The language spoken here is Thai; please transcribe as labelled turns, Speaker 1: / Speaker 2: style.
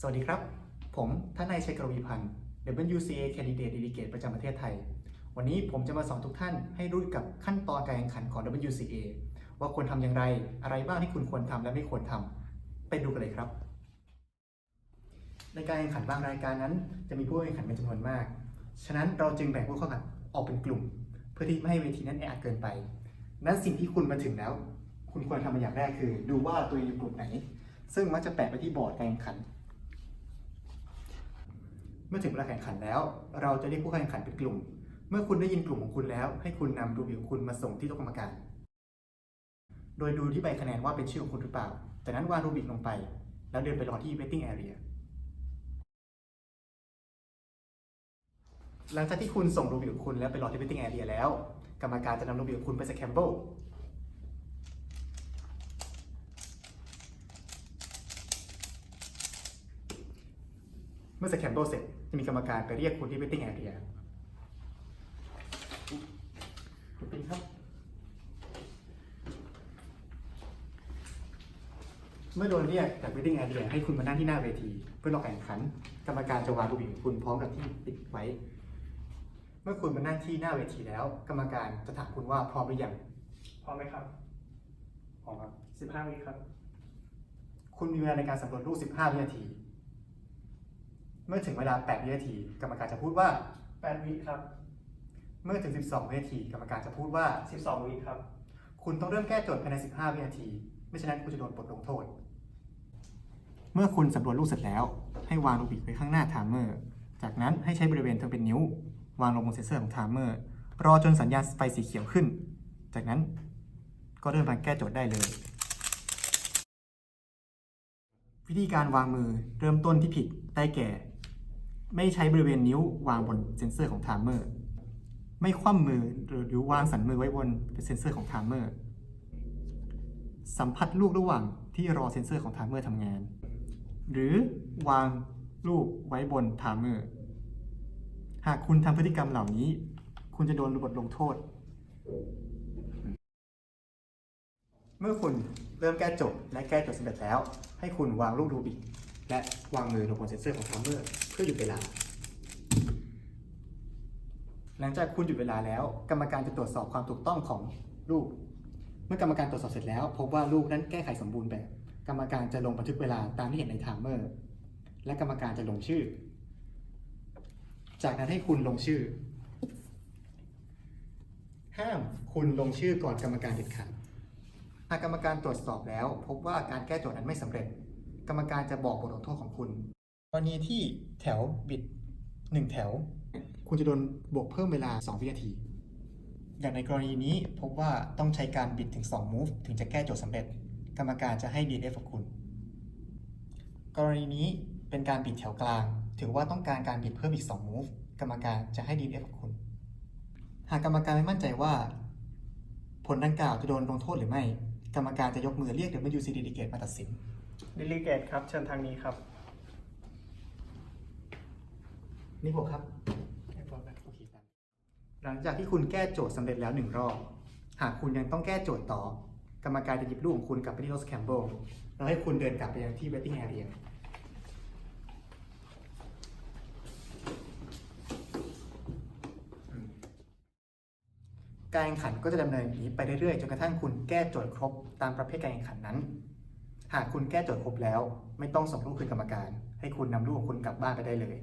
Speaker 1: สวัสดีครับ ผมทานายชัยกรวีพันธ์ WCA Candidate Delegate ประจำประเทศไทย วันนี้ผมจะมาสอนทุกท่านให้รู้กับขั้นตอนการแข่งขันของ WCA ว่าควรทำอย่างไร อะไรบ้างที่คุณควรทำและไม่ควรทำ ไปดูกันเลยครับ ในการแข่งขันบางรายการนั้น จะมีผู้แข่งขันเป็นจำนวนมาก ฉะนั้นเราจึงแบ่งผู้เข้าแข่งขันออกเป็นกลุ่ม เพื่อที่ไม่ให้เวทีนั้นแออัดเกินไป นั้นสิ่งที่คุณมาถึงแล้ว คุณควรทำอย่างแรกคือ ดูว่าตัวเองอยู่กลุ่มไหน ซึ่งมักจะแปะไปที่บอร์ดการแข่งขัน เมื่อถึงเวลาแข่งขันแล้ว เราจะเรียกผู้แข่งขันเป็นกลุ่ม เมื่อคุณได้ยินกลุ่มของคุณแล้ว ให้คุณนำรูปของคุณมาส่งที่โต๊ะกรรมการ โดยดูที่ใบคะแนนว่าเป็นชื่อของคุณหรือเปล่า จากนั้นวางรูบิกลงไป แล้วเดินไปรอที่ waiting area หลังจากที่คุณส่งรูบิกของคุณแล้วไปรอที่ waiting area แล้ว กรรมการจะนำรูบิกของคุณไปสแคมเบิล เมื่อสแคมเบิลเสร็จจะมีกรรมการไปเรียกคุณที่ waiting area คุณปิงครับ เมื่อโดนเรียกจาก waiting area ให้คุณมานั่งที่หน้าเวที เพื่อรอการแข่งขัน กรรมการจะวางรูปของคุณพร้อมกับที่ติดไว้ เมื่อคุณมานั่งที่หน้าเวทีแล้ว กรรมการจะถามคุณว่าพร้อมหรือยัง
Speaker 2: พร้อมไหมครับ
Speaker 1: พร้อมครับ
Speaker 2: 15วิครับ
Speaker 1: คุณมีเวลาในการสำรวจรูป15วินาที เมื่อถึงเวลา8วินาที กรรมการจะพูดว่า
Speaker 2: 8วิครับ
Speaker 1: เมื่อถึง 12วินาทีกรรมการจะพูดว่า
Speaker 2: 12วิครับ
Speaker 1: คุณต้องเริ่มแก้โจทย์ภายใน 15 วินาที ไม่ฉะนั้นคุณจะโดนบทลงโทษ เมื่อคุณสำรวจรูปเสร็จแล้ว ให้วางรูบิกไว้ข้างหน้าไทม์เมอร์ จากนั้นให้ใช้บริเวณที่เป็นนิ้ว วางลงบนเซ็นเซอร์ของไทม์เมอร์ รอจนสัญญาณไฟสีเขียวขึ้น จากนั้นก็เริ่มการแก้โจทย์ได้เลยวิธีการวางมือเริ่มต้นที่ผิดได้แก่ ไม่ใช้บริเวณนิ้ววางบนเซ็นเซอร์ของไทม์เมอร์ ไม่คว่ำมือหรือหรือวางสันมือไว้บนเซ็นเซอร์ของไทม์เมอร์ สัมผัสลูกระหว่างที่รอเซ็นเซอร์ของไทม์เมอร์ทำงาน หรือวางลูกไว้บนไทม์เมอร์ หากคุณทำพฤติกรรมเหล่านี้ คุณจะโดนบทลงโทษ เมื่อคุณเริ่มแก้โจทย์และแก้โจทย์สำเร็จแล้ว ให้คุณวางลูกรูบิก และวางมือลงบนเซ็นเซอร์ของไทม์เมอร์เพื่อหยุดเวลา หลังจากคุณหยุดเวลาแล้ว กรรมการจะตรวจสอบความถูกต้องของลูก เมื่อกรรมการตรวจสอบเสร็จแล้ว พบว่าลูกนั้นแก้ไขสมบูรณ์แบบ กรรมการจะลงบันทึกเวลาตามที่เห็นในไทม์เมอร์ และกรรมการจะลงชื่อ จากนั้นให้คุณลงชื่อ ห้ามคุณลงชื่อก่อนกรรมการเด็ดขาดหากกรรมการตรวจสอบแล้ว พบว่าการแก้โจทย์นั้นไม่สำเร็จ กรรมการจะบอกบทลงโทษของคุณ กรณีที่แถวบิด1แถว คุณจะโดนบวกเพิ่มเวลา 2 วินาที อย่างในกรณีนี้พบว่าต้องใช้การบิดถึง 2 move ถึงจะแก้โจทย์สำเร็จ กรรมการจะให้ DNF กับคุณ กรณีนี้เป็นการบิดแถวกลาง ถือว่าต้องการการบิดเพิ่มอีก 2 move กรรมการจะให้ DNF กับคุณ หากกรรมการไม่มั่นใจว่า ผลดังกล่าวจะโดนลงโทษหรือไม่ กรรมการจะยกมือเรียก WC Delegate มาตัดสิน
Speaker 2: ดิลิเกตครับ เชิญทางนี้ครับ
Speaker 1: นี่ผมครับโอเคครับ หลังจากที่คุณแก้โจทย์สำเร็จแล้วหนึ่งรอบ หากคุณยังต้องแก้โจทย์ต่อ กรรมการจะหยิบลูกของคุณกลับไปที่โรสแคมเบิลแล้วให้คุณเดินกลับไปยังที่ waiting area การแข่งขันก็จะดำเนินอย่างนี้ไปเรื่อยๆ จนกระทั่งคุณแก้โจทย์ครบตามประเภทการแข่งขันนั้น หากคุณแก้โจทย์ครบแล้ว ไม่ต้องส่งลูกคืนกรรมการ ให้คุณนำลูกของคุณกลับบ้านไปได้เลย